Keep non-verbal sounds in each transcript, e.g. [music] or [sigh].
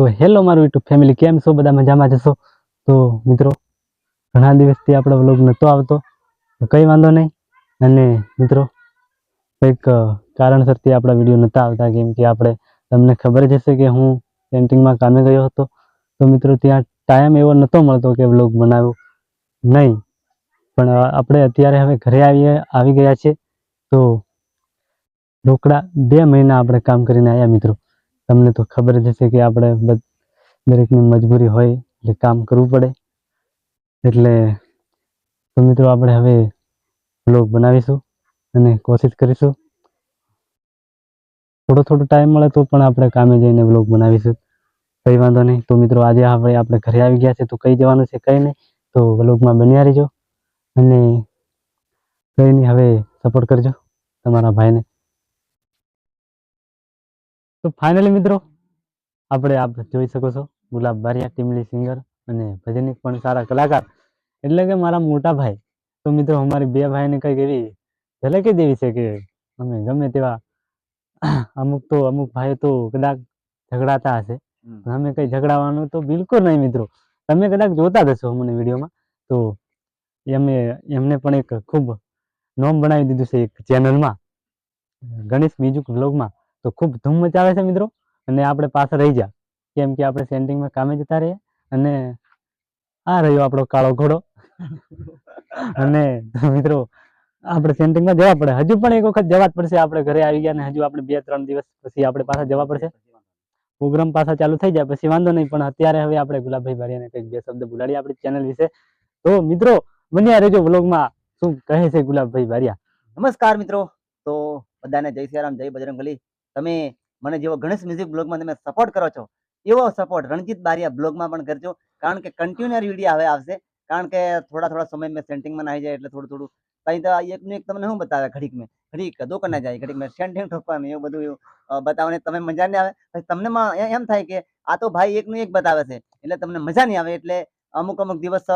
તો હેલો મારું YouTube family કેમ છો? બધા મજામાં જશો? તો મિત્રો, ઘણા દિવસથી આપણો વ્લોગ નહોતો આવતો કંઈ વાંધો નહીં. અને મિત્રો, કંઈક કારણસરથી આપણા વીડિયો નહોતા આવતા, કેમ કે આપણે, તમને ખબર જ હશે કે હું પેન્ટિંગમાં કામે ગયો હતો. તો મિત્રો, ત્યાં ટાઈમ એવો નહોતો મળતો કે વ્લોગ બનાવ્યો નહીં. પણ આપણે અત્યારે હવે ઘરે આવીએ, આવી ગયા છે તો, રોકડા બે મહિના આપણે કામ કરીને આવ્યા મિત્રો. તમને તો ખબર જ હશે કે આપણે દરેકની મજબૂરી હોય એટલે કામ કરવું પડે. એટલે તો મિત્રો આપણે હવે બ્લોગ બનાવીશું અને કોશિશ કરીશું. થોડો થોડો ટાઈમ મળે તો પણ આપણે કામે જઈને બ્લોગ બનાવીશું. કંઈ વાંધો નહીં. તો મિત્રો આજે હવે આપણે ઘરે આવી ગયા છે તો કઈ જવાનું છે, કંઈ નહીં. તો બ્લોગમાં બન્યા રહેજો અને કંઈ નહીં, હવે સપોર્ટ કરજો તમારા ભાઈને. તો ફાઇનલી મિત્રો આપણે આપ જોઈ શકો છો ગુલાબ બારિયા ટીમલી સિંગર અને ભજનિક પણ સારા કલાકાર. એટલે કે મારા મોટા ભાઈ તો મિત્રો અમારી બે ભાઈને કંઈક એવી ઝલકી દેવી છે કે અમે ગમે તેવા અમુક તો અમુક ભાઈઓ તો કદાચ ઝઘડાતા હશે. પણ અમે કંઈ ઝઘડાવાનું તો બિલકુલ નહીં મિત્રો. તમે કદાચ જોતા જ હશો અમને વિડીયોમાં. તો એમે એમને પણ એક ખૂબ નોમ બનાવી દીધું છે એક ચેનલમાં ગણેશ મ્યુઝિક વ્લોગમાં તો ખૂબ ધૂમ મચાવે છે મિત્રો. અને આપણે પાછળ રહી જા. કેમ કે આપણે સેન્ટિંગમાં કામે જતા રહીએ. અને આ રહ્યો આપણો કાળો ઘોડો. અને મિત્રો, આપણે સેન્ટિંગમાં જવા પડે. હજુ પણ એક વખત જવા જ પડશે. આપણે ઘરે આવી ગયા ને હજુ આપણે બે ત્રણ દિવસ પછી આપણે પાછા જવા પડશે. પ્રોગ્રામ પાછા ચાલુ થઈ જાય પછી વાંધો નહીં, પણ અત્યારે હવે આપણે ગુલાબભાઈ બારિયાને કંઈક બે શબ્દ બોલાડીએ આપણી ચેનલ વિશે. તો મિત્રો, બન્યા રહેજો વ્લોગમાં. શું કહે છે ગુલાબભાઈ ભારિયા? નમસ્કાર મિત્રો. તો બધાને જય સિયારામ જય બજરંગબલી. તમે મને જેવો ગણેશ મ્યુઝિક બ્લોગમાં તમે સપોર્ટ કરો છો, એવો સપોર્ટ રણજીત બારિયા બ્લોગમાં પણ કરજો. કારણ કે કન્ટિન્યુઅર વીડિયો હવે આવશે. કારણ કે થોડા થોડા સમય મેં સેન્ટિંગમાં આવી જાય એટલે થોડું થોડું. કઈ તો એકનું એક તમને શું બતાવે ઘડીક મેં? ઘડીક દુકાને જાય, ઘડીક મેં સેન્ટિંગ ઠોકવાનું એવું બધું બતાવવાને તમે મજા નહીં આવે. પછી તમને એમ થાય કે આ તો ભાઈ એકનું એક બતાવે છે, એટલે તમને મજા નહીં આવે એટલે અમુક અમુક દિવસ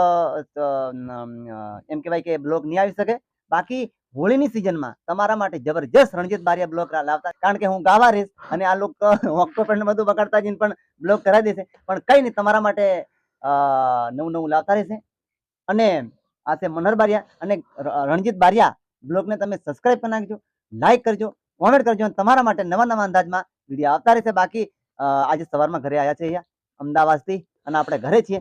એમ કહેવાય કે બ્લોગ નહીં આવી શકે. બાકી હોળીની સિઝનમાં તમારા માટે જબરજસ્ત રણજીત બારિયા બ્લોક લાવતા. કારણ કે હું ગાવા રહીશ અને આ લોકો ઓક્ટોપર બધું બગાડતા જઈને પણ બ્લોક કરાવી દેશે. પણ કઈ નહીં તમારા માટે નવું નવું લાવતા રહેશે. અને આ છે મનહર બારિયા અને રણજીત બારિયા બ્લોગને તમે સબસ્ક્રાઇબ કરી નાખજો લાઈક કરજો કોમેન્ટ કરજો અને તમારા માટે નવા નવા અંદાજમાં વીડિયો આવતા રહેશે. બાકી આજે સવારમાં ઘરે આવ્યા છે અહીંયા અમદાવાદથી અને આપણે ઘરે છીએ.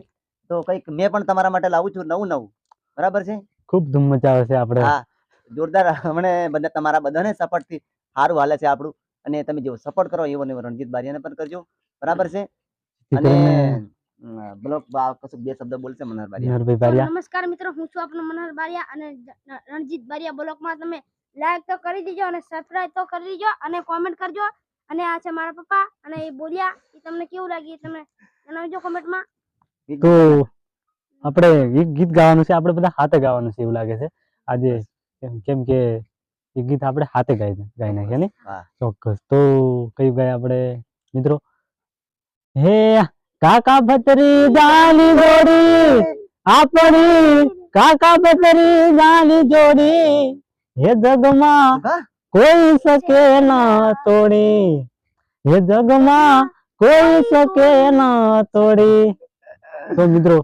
તો કંઈક મેં પણ તમારા માટે લાવું છું નવું નવું. બરાબર છે? ખૂબ ધૂમ મચાવે છે આપણે. હા. જોરદાર. હમણે બધા તમારા બધાને સપોર્ટથી સારું હાલે છે આપણું. અને તમે જેવો સપોર્ટ કરો એવો ને એવો રણજીત બારિયાને પણ કરજો. બરાબર છે? અને બ્લોક કશું બે શબ્દ બોલશે મનહર બારિયા. નમસ્કાર મિત્રો હું છું આપનો મનહર બારિયા અને રણજીત બારિયા બ્લોકમાં તમે લાઈક તો કરી દીજો અને સબસ્ક્રાઇબ તો કરી દીજો અને કોમેન્ટ કરજો. અને આ છે મારા પપ્પા અને એ બોલ્યા. એ તમને કેવું લાગ્યું એ તમે જણાવજો કોમેન્ટમાં. તો આપણે એક ગીત ગાવાનું છે. આપણે બધા હાથે ગાવાનું છે એવું લાગે છે. આજે કેમ કે એ ગીત આપણે હાથે ગાઈ ગાઈ નાખીએ ને ચોક્કસ. તો કયું ગાય આપણે મિત્રો? હે કાકા ભતરી જાની જોડી આપણી કાકા ભતરી જાની જોડી હે જગમાં કોઈ શકે ના તોડી હે જગમાં કોઈ શકે ના તોડી. તો મિત્રો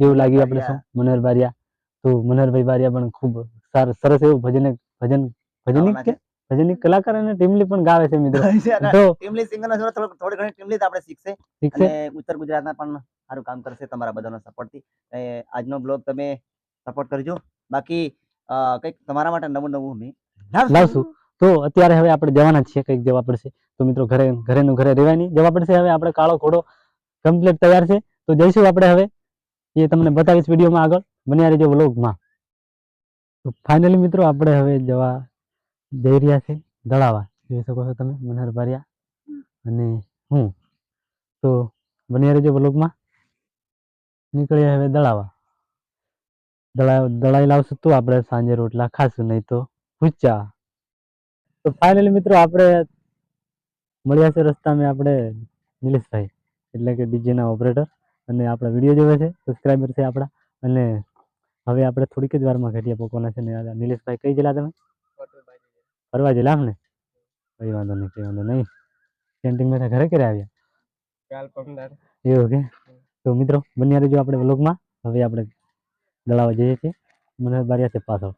કેવું લાગ્યું આપણે મનોહર બારિયા તો મનોહરભાઈ બારિયા પણ ખૂબ સરસ એવું ભજન ભજન ભજનિક ભજન કે કલાકાર અને ટીમલી પણ ગાવે છે મિત્રો. [laughs] તો ટીમલી સિંગર થોડો થોડી ઘણી ટીમલી આપણે શીખશે. શીખશે? ઉત્તર ગુજરાતના પણ સારું કામ કરશે તમારા બધાનો સપોર્ટથી. આજનો બ્લોગ તમે સપોર્ટ કરજો. બાકી કંઈક તમારા માટે નવું નવું મેં લાવશું. તો અત્યારે હવે આપણે જવાના છીએ કંઈક જવા પડશે. તો મિત્રો ઘરે ઘરેનું ઘરે રહેવાની જવા પડશે. હવે આપણે કાળો ઘોડો કમ્પ્લીટ તૈયાર છે. તો જઈશું આપણે હવે. એ તમને બતાવીશ વિડીયોમાં આગળ. બન્યા રહેજો વ્લોગમાં તો ફાઇનલી મિત્રો આપણે હવે જવા જઈ રહ્યા છે દળાવા. જોઈ શકો છો તમે, મનહર બારિયા અને હું. તો બન્યા રહેજો બ્લોગમાં નીકળીએ હવે દળાવા. દળા, દળાઈ લાવશું તો આપણે સાંજે રોટલા ખાશું, નહીં તો ભૂચા. તો ફાઇનલી મિત્રો આપણે મળ્યા છે રસ્તામાં આપણે નિલેશભાઈ, એટલે કે ડીજેના ઓપરેટર. અને આપણા વીડિયો જોવે છે સબસ્ક્રાઈબર છે આપણા. અને હવે આપણે થોડીક જ વારમાં ઘટિયા પોકવાના છે ને નિલેશભાઈ કઈ ગયેલા તમે? ફરવા આમ ને કઈ વાંધો નહીં કઈ વાંધો નહીં. કેન્ટીનમાં ઘરે ક્યારે આવ્યા. કાલ પમદાર એવું કે? તો મિત્રો બન્યા રહેજો આપણે વ્લોગમાં. હવે આપણે દળાવા જઈએ છીએ. મને બારિયા છે પાછળ.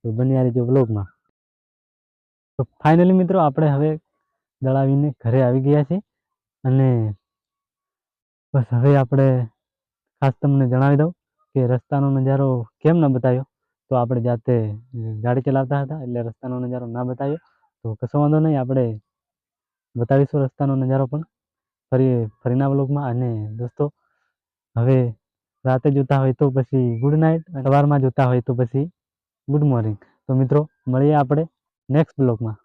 તો બન્યા રહેજો વ્લોગમાં. તો ફાઇનલી મિત્રો આપણે હવે દળાવીને ઘરે આવી ગયા છીએ. અને બસ હવે આપણે ખાસ તમને જણાવી દઉં. કે રસ્તાનો નજારો કેમ ન બતાવ્યો? તો આપણે જાતે ગાડી ચલાવતા હતા એટલે રસ્તાનો નજારો ના બતાવ્યો. તો કશો વાંધો નહીં, આપણે બતાવીશું રસ્તાનો નજારો પણ. ફરી, ફરીના બ્લોગમાં અને દોસ્તો, હવે રાતે જોતા હોય તો પછી ગુડ નાઇટ સવારમાં જોતા હોય તો પછી ગુડ મોર્નિંગ તો મિત્રો, મળીએ આપણે નેક્સ્ટ બ્લોગમાં